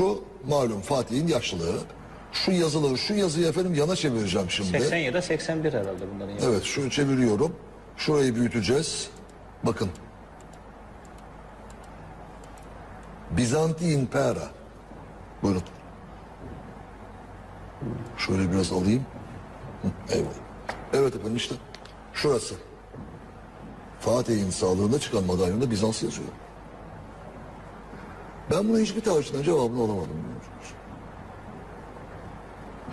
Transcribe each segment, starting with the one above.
Şu malum Fatih'in yaşlılığı. Şu yazıları, şu yazıyı efendim yana çevireceğim şimdi. 80 ya da 81 herhalde bunların. yaşı. Evet, şunu çeviriyorum. Şurayı büyüteceğiz. Bakın. Bizantin Pera. Buyurun. Şöyle biraz alayım. Hı, Eyvallah. Evet efendim işte. Şurası. Fatih'in sağlığında çıkan madalyonda Bizans yazıyor. Ben buna hiçbir tarihçiden cevabını alamadım.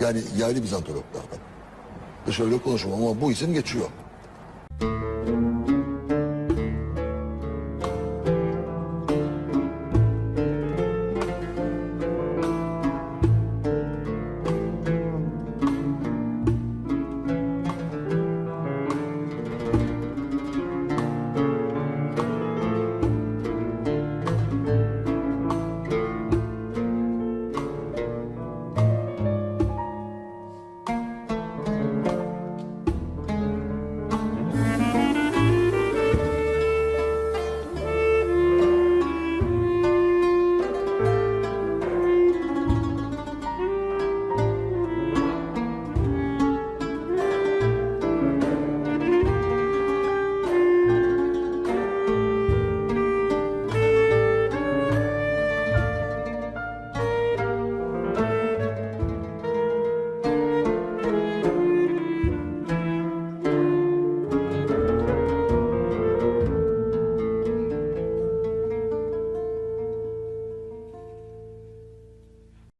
Yani yerli Bizantologlardan. Dışarıda konuşmam ama bu isim geçiyor.